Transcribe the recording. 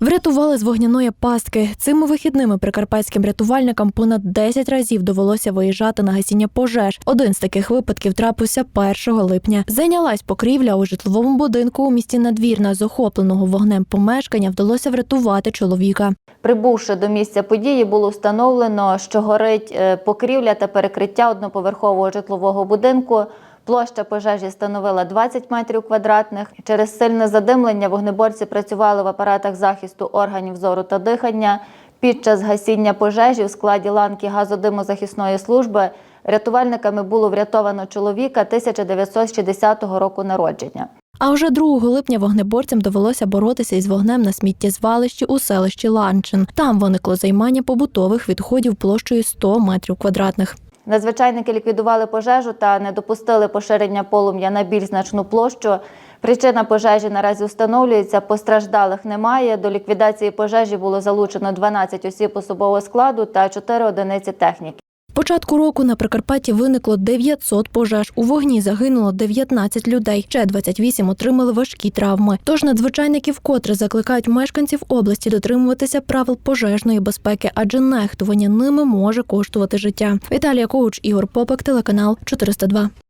Врятували з вогняної пастки. Цими вихідними прикарпатським рятувальникам понад 10 разів довелося виїжджати на гасіння пожеж. Один з таких випадків трапився 1 липня. Зайнялась покрівля у житловому будинку у місті Надвірна. З охопленого вогнем помешкання вдалося врятувати чоловіка. Прибувши до місця події, було встановлено, що горить е, покрівля та перекриття одноповерхового житлового будинку. Площа пожежі становила 20 метрів квадратних. Через сильне задимлення вогнеборці працювали в апаратах захисту органів зору та дихання. Під час гасіння пожежі в складі ланки газодимозахисної служби рятувальниками було врятовано чоловіка 1960 року народження. А вже 2 липня вогнеборцям довелося боротися із вогнем на сміттєзвалищі у селищі Ланчин. Там виникло займання побутових відходів площею 100 метрів квадратних. Надзвичайники ліквідували пожежу та не допустили поширення полум'я на більш значну площу. Причина пожежі наразі встановлюється, постраждалих немає. До ліквідації пожежі було залучено 12 осіб особового складу та 4 одиниці техніки. Початку року на Прикарпатті виникло 900 пожеж. У вогні загинуло 19 людей. Ще 28 отримали важкі травми. Тож надзвичайники вкотре закликають мешканців області дотримуватися правил пожежної безпеки, адже нехтування ними може коштувати життя. Віталія Коуч, Ігор Попик, телеканал 402.